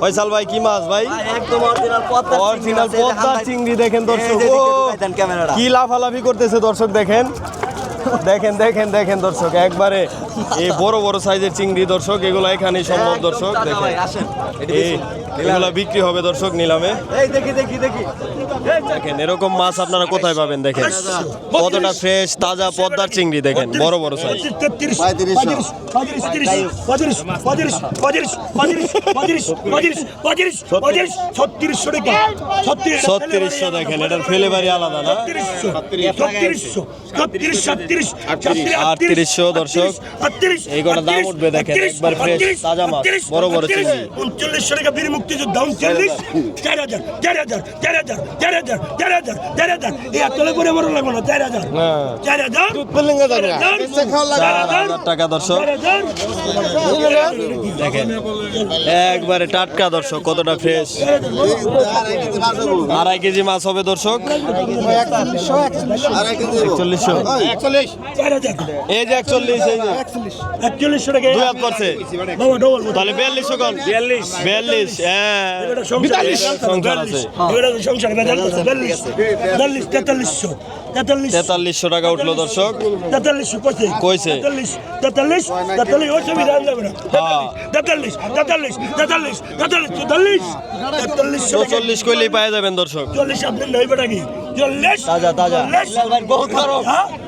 ফয়সাল ভাই কি মাছ ভাই? একদম অরিজিনাল পদ্মা অরিজিনাল পদ্মা চিংড়ি দেখেন দর্শক কি লাফালাফি করতেছে দর্শক দেখেন। দেখেন দেখেন দেখেন দর্শক একবারে এই বড় বড় সাইজের চিংড়ি দর্শক এগুলো এখানে সম্ভব দর্শক দেখেন এগুলো বিক্রি হবে দর্শক নিলামে দেখেন এরকম মাছ আপনারা কোথায় পাবেন দেখেন কতটা ফ্রেশ তাজা পদ্মার চিংড়ি দেখেন বড় বড় সাইজ ছত্রিশশো দেখেন এটার ফেলেবারি আলাদা না ছত্রিশশো ছত্রিশ আটত্রিশশো দর্শক আটত্রিশ এই কটা দাম উঠবে দেখেন, একবার তাজা মাছ, বড় বড় চিংড়ি। উনচল্লিশশো টাকা বীর মুক্তিযোদ্ধা উনচল্লিশ চার হাজার চার হাজার চার হাজার চার হাজার চার হাজার চার হাজার। এই এতলে করে মরণ লাগবে না চার হাজার। চার হাজার চার হাজার চার হাজার টাকা দর্শক। দেখেন একবারে টাটকা দর্শক কতটা ফ্রেশ আড়াই কেজি মাছ হবে দর্শক। একচল্লিশশো। চার হাজার এই যে একচল্লিশ এই যে। একচল্লিশশো টাকা দুই হাত করছে। বাবা ডবল তাহলে বিয়াল্লিশশো বিয়াল্লিশ। বিয়াল্লিশ হ্যাঁ। সংসার আছে। সংসার বিয়াল্লিশ বিয়াল্লিশ তেতাল্লিশশো তেতাল্লিশশো টাকা উঠল দর্শক। তেতাল্লিশশো কইছে। কইছে। তেতাল্লিশ তেতাল্লিশ তেতাল্লিশ ওই ছবি দাম যাবে না। তেতাল্লিশ তেতাল্লিশ তেতাল্লিশ তেতাল্লিশ তেতাল্লিশ তেতাল্লিশশো টাকা চল্লিশ কইলেই পাওয়া যাবেন দর্শক। চল্লিশ আপনি নয় বেটা কি চল্লিশ। তাজা, তাজা। বহুত খারাপ। হ্যাঁ?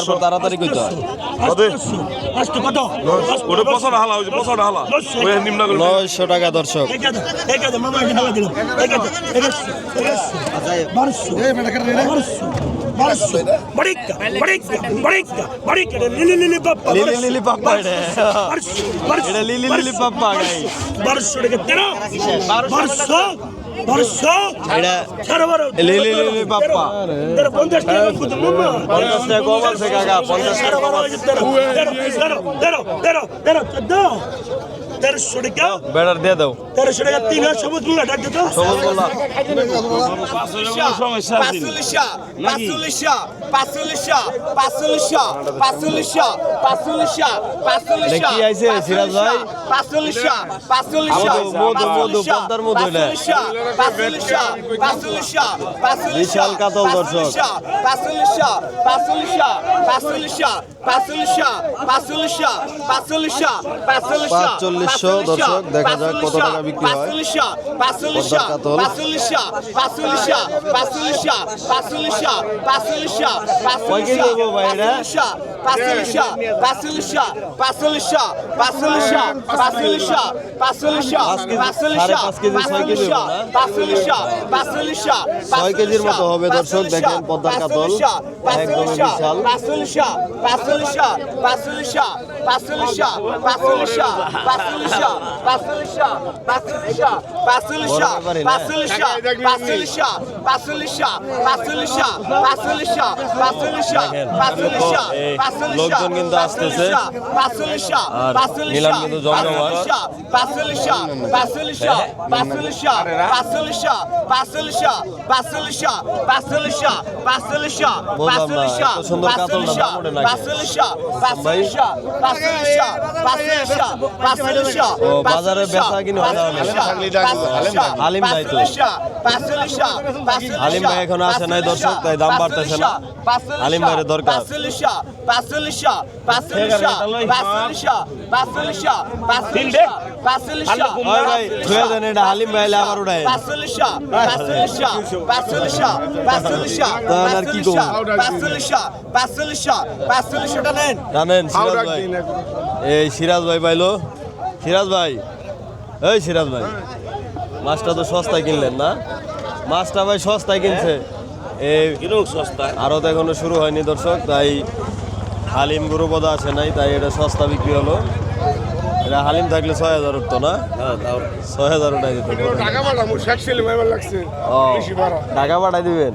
তারপর তাড়াতাড়ি করতে হয়। নয়শো টাকা দর্শক। আচ্ছা, বারোশো টাকা তেরো? বারোশো। দর্শক এটা লে লে লে লে বাপ্পা পঞ্চাশ টাকা কম আছে কাকা পঞ্চাশ টাকা তেরো তেরো তেরো তেরো তেরো চোদ্দ তেরোশো টাকা বেড়ার দিয়ে দাও তেরোশো টাকা তিন হাজার সবুজ মূল্য ডাক দিত সবুজ বললা সমস্যা আছে পাঁচচল্লিশশো পাঁচচল্লিশশো পাঁচচল্লিশশো পাঁচচল্লিশশো পাঁচচল্লিশশো পাঁচচল্লিশশো এটা কি আইছে, সিরাজ ভাই? পাঁচচল্লিশশো পাঁচচল্লিশশো মধু, মধু, মধু, পদ্মার মধু এটা। পাঁচচল্লিশশো পাঁচচল্লিশশো পাঁচচল্লিশশো বিশাল কাতল দর্শক। পাঁচচল্লিশশো পাঁচচল্লিশশো পাঁচচল্লিশশো পাঁচচল্লিশশো পাঁচচল্লিশশো পাঁচচল্লিশশো পাঁচচল্লিশশো পাঁচশো দর্শক দেখা যাক কত টাকা বিক্রি হয়। পর্দার কাতল। কয় কেজি দেবো ভাই এটা পাঁচচল্লিশশো পাঁচচল্লিশশো পাঁচচল্লিশশো পাঁচচল্লিশশো পাঁচচল্লিশশো পাঁচচল্লিশশো পাঁচচল্লিশশো পাঁচচল্লিশশো ছয়? ছয় পাঁচচল্লিশশো পাঁচচল্লিশশো কেজির মতো হবে দর্শক, দেখেন পদ্মার কাতল। একদমই বিশাল। পাঁচচল্লিশশো পাঁচচল্লিশশো পাঁচচল্লিশশো পাঁচচল্লিশশো পাঁচচল্লিশশো পাঁচচল্লিশশো পাঁচচল্লিশশো পাঁচচল্লিশশো পাঁচচল্লিশশো? পাঁচচল্লিশশো পাঁচচল্লিশশো পাঁচচল্লিশশো পাঁচচল্লিশশো পাঁচচল্লিশশো পাঁচচল্লিশশো পাঁচচল্লিশশো পাঁচচল্লিশশো লোকজন কিন্তু আসতেছে মিলান কিন্তু জমজমাট বাজারে বেচা কিনা হালিম ভাই তো হালিম ভাই এখন আসে নাই দর্শক তাই দাম বাড়তেছে না হালিম ভাইয়ের দরকার সিরাজ ভাই। পাইলো। সিরাজ ভাই এই সিরাজ ভাই। মাছটা তো সস্তায় কিনলেন না? মাছটা ভাই সস্তায় কিনছে। এই সস্তায়। আরও তো এখনও শুরু হয়নি দর্শক তাই হালিম গরু বোধ আসে নাই তাই এটা সস্তা বিক্রি হলো। এটা হালিম থাকলে ছয় হাজার উঠতো না? ছয় হাজার উঠাই দিত। টাকা পাঠাই দিবেন?